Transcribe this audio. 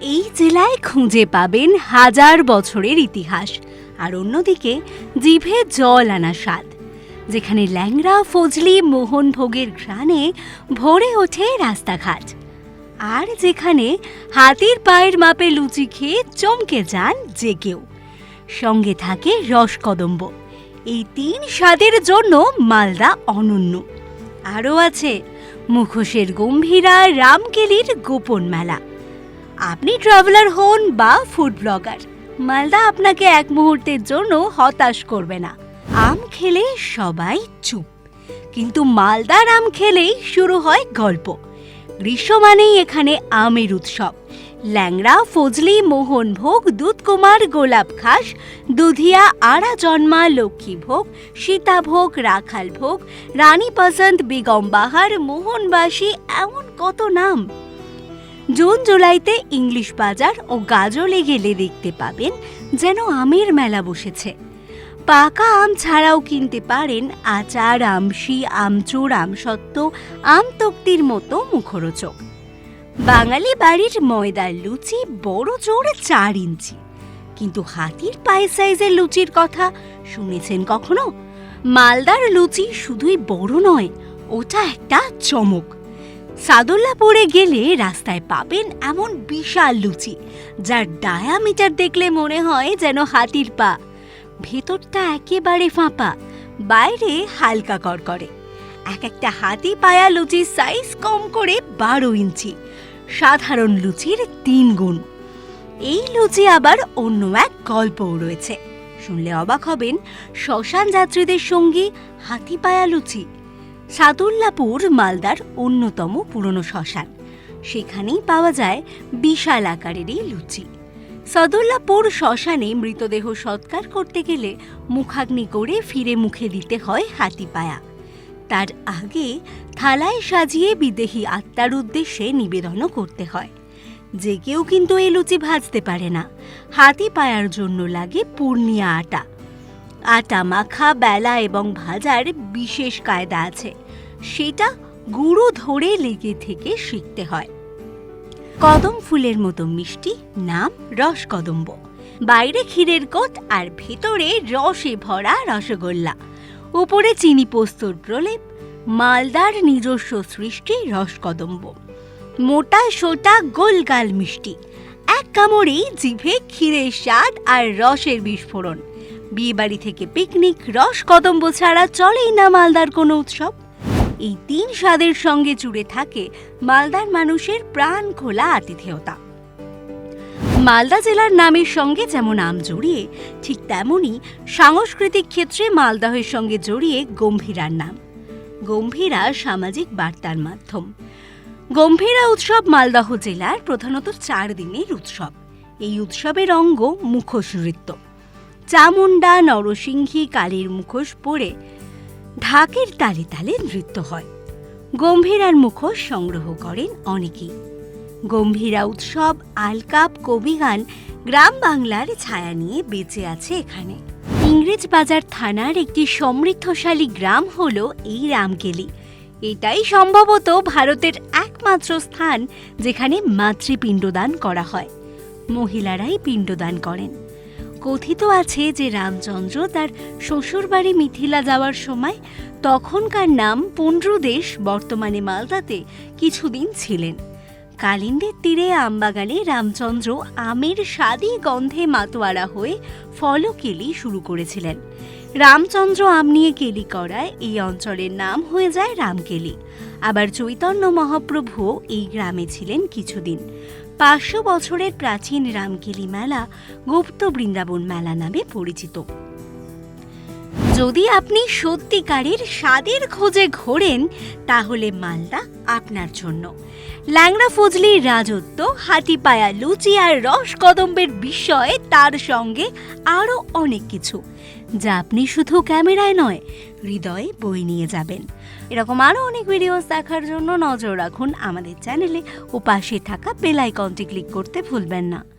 এই জেলায় খুঁজে পাবেন হাজার বছরের ইতিহাস, আর অন্যদিকে জিভে জল আনা স্বাদ, যেখানে ল্যাংড়া, ফজলি, মোহনভোগের ঘ্রাণে ভরে ওঠে রাস্তাঘাট, আর যেখানে হাতির পায়ের মাপে লুচি খেয়ে চমকে যান যে কেউ। সঙ্গে থাকে রসকদম্ব এই তিন স্বাদের জন্য মালদা অনন্য। আরও আছে মুখোশের গম্ভীরা রামকেলির গোপন মেলা। আপনি ট্রাভেলার হন বা ফুড ব্লগার মালদা আপনাকে এক মুহূর্তের জন্য হতাশ করবে না। আম খেলে সবাই চুপ, কিন্তু মালদার আম খেলেই শুরু হয় গল্প। গ্রীষ্ম মানেই এখানে আমের উৎসব। ল্যাংড়া, ফজলি, মোহনভোগ, দুধকুমার, গোলাপ খাস দুধিয়া, আড়া জন্মা, লক্ষ্মীভোগ, সীতাভোগ রাখাল ভোগ রানী পসন্ত, বেগম বাহার, মোহনবাসী, এমন কত নাম। জুন জুলাইতে ইংলিশ বাজার ও গাজলে গেলে দেখতে পাবেন যেন আমের মেলা বসেছে। পাকা আম ছাড়াও কিনতে পারেন আচার, আমশি, আমচুর আমসত্ত্ব আম তক্তির মতো মুখরোচক। বাঙালি বাড়ির ময়দার লুচি বড় জোর চার ইঞ্চি। কিন্তু হাতির পায়ে সাইজের লুচির কথা শুনেছেন কখনো? মালদার লুচি শুধুই বড় নয়, ওটা একটা চমক। সাদুল্লাপুরে গেলে রাস্তায় পাবেন এমন বিশাল লুচি, যার ডায়ামিটার দেখলে মনে হয় যেন হাতির পা। ভেতরটা একেবারে ফাঁপা, বাইরে হালকা করকরে। এক একটা হাতি পায়া লুচির সাইজ কম করে বারো ইঞ্চি, সাধারণ লুচির তিন গুণ। এই লুচি আবার অন্য এক গল্পও রয়েছে। শুনলে অবাক হবেন, শ্মশান যাত্রীদের সঙ্গী হাতি পায়া লুচি। সাদুল্লাপুর, মালদার অন্যতম পুরনো শ্মশান। সেখানেই পাওয়া যায় বিশাল আকারেরই লুচি। সদুল্লাপুর শ্মশানে মৃতদেহ সৎকার করতে গেলে মুখাগ্নি করে ফিরে মুখে দিতে হয় হাতি পায়া। তার আগে থালায় সাজিয়ে বিদেহী আত্মার উদ্দেশ্যে নিবেদনও করতে হয়। যে কেউ কিন্তু এই লুচি ভাজতে পারে না। হাতি পায়ার জন্য লাগে পূর্ণিয়া আটা। আটা মাখা, বেলা এবং ভাজার বিশেষ কায়দা আছে। সেটা গুঁড়ো ধরে লেগে থেকে শিখতে হয়। কদম ফুলের মতো মিষ্টি নাম রসকদম্ব। বাইরে ক্ষীরের কোট আর ভেতরে রসে ভরা রসগোল্লা। উপরে চিনি পোস্তর প্রলেপ, মালদার নিজস্ব সৃষ্টি রসকদম্ব। মোটা সোটা গোলগাল মিষ্টি। এক কামড়েই জিভে ক্ষীরের স্বাদ আর রসের বিস্ফোরণ। বিয়েবাড়ি থেকে পিকনিক রস কদম্ব ছাড়া চলেই না মালদার কোনো উৎসব। এই তিন স্বাদের সঙ্গে জুড়ে থাকে মালদার মানুষের প্রাণ খোলা আতিথেয়তা। মালদা জেলার নামের সঙ্গে যেমন আম জড়িয়ে, ঠিক তেমনই সাংস্কৃতিক ক্ষেত্রে মালদাহের সঙ্গে জড়িয়ে গম্ভীরার নাম। গম্ভীরা সামাজিক বার্তার মাধ্যম। গম্ভীরা উৎসব মালদহ জেলার প্রধানত চার দিনের উৎসব। এই উৎসবের অঙ্গ মুখোশ নৃত্য। চামুন্ডা নরসিংহী কালীর মুখোশ পরে ঢাকের তালে তালে নৃত্য হয়। গম্ভীরার মুখোশ সংগ্রহ করেন অনেকেই। গম্ভীরা উৎসব, আলকাপ, কবিগান, গ্রাম বাংলার ছায়া নিয়ে বেঁচে আছে এখানে। ইংরেজ বাজার থানার একটি সমৃদ্ধশালী গ্রাম হল এই রামকেলি। এটাই সম্ভবত ভারতের একমাত্র স্থান যেখানে মাতৃপিণ্ডদান করা হয়। মহিলারাই পিণ্ডদান করেন। কথিত আছে যে রামচন্দ্র তার শ্বশুরবাড়ি মিথিলা যাওয়ার সময় তখনকার নাম পুণ্ড্রদেশ বর্তমানে মালদাতে কিছুদিন ছিলেন। কালিন্দের তীরে আমবাগানে রামচন্দ্র আমের স্বাদী গন্ধে মাতোয়ারা হয়ে ফলকেলি শুরু করেছিলেন। রামচন্দ্র আম নিয়ে কেলি করায় এই অঞ্চলের নাম হয়ে যায় রামকেলি। আবার চৈতন্য মহাপ্রভুও এই গ্রামে ছিলেন কিছুদিন। পাঁচশো বছরের প্রাচীন রামকেলি মেলা গুপ্ত বৃন্দাবন মেলা নামে পরিচিত। যদি আপনি সত্যিকারের স্বাদের খোঁজে ঘোরেন, তাহলে মালদা আপনার জন্য। ল্যাংড়া ফজলির রাজত্ব, হাতিপায়া লুচি আর রস কদম্বের বিষয়ে, তার সঙ্গে আরও অনেক কিছু, যা আপনি শুধু ক্যামেরায় নয়, হৃদয়ে বই নিয়ে যাবেন। এরকম আরও অনেক ভিডিওস দেখার জন্য নজর রাখুন আমাদের চ্যানেলে ও পাশে থাকা বেল আইকনটি ক্লিক করতে ভুলবেন না।